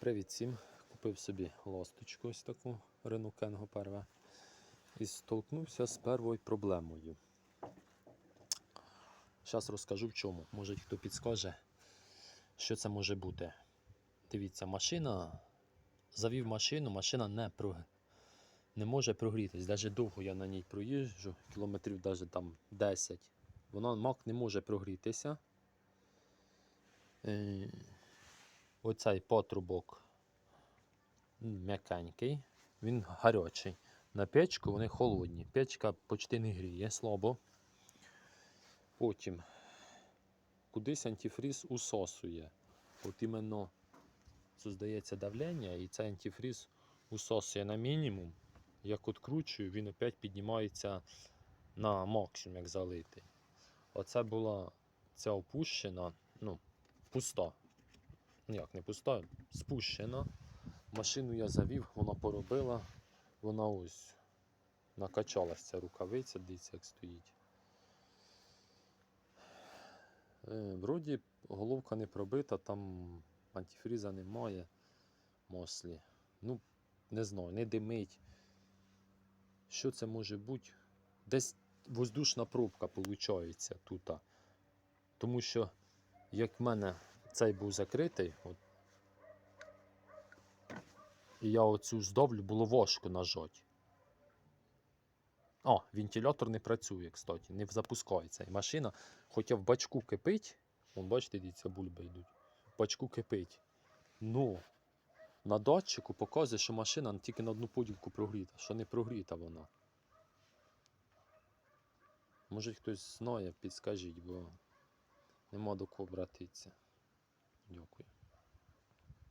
Привіт всім! Купив собі ласточку ось таку Renault Kengo перве. І столкнувся з первою проблемою. Зараз розкажу в чому. Може хто підскаже, що це може бути. Дивіться, машина. Завів машину, машина не, про... не може прогрітись. Навіть довго я на ній проїжджу, кілометрів навіть там 10. Вона мак не може прогрітися. Оцей патрубок м'якенький, він гарячий. На печку вони холодні. Печка почти не гріє, слабо. Потім кудись антифріз усосує. От іменно создається давлення, і цей антифріз усосує на мінімум. Як откручую, він опять піднімається на максимум, як залитий. Оце була ця опущена, ну, пуста. Ніяк не пуста, спущена. Машину я завів, вона поробила, вона ось накачалася ця рукавиця, дивіться, як стоїть. Е, вроді головка не пробита, там антифріза немає мослі. Ну, не знаю, не димить. Що це може бути? Десь воздушна пробка виходить тут. Тому що, як в мене цей був закритий, от, і я оцю здовлю, було важко нажати. О, вентилятор не працює, кстати, не запускається. І машина, хоча в бачку кипить, вон, бачите, дивіться, бульби йдуть. В бачку кипить. Ну, на датчику показує, що машина тільки на одну поділку прогріта, що не прогріта вона. Може хтось знає, підскажіть, бо нема до кого братися. Дякую.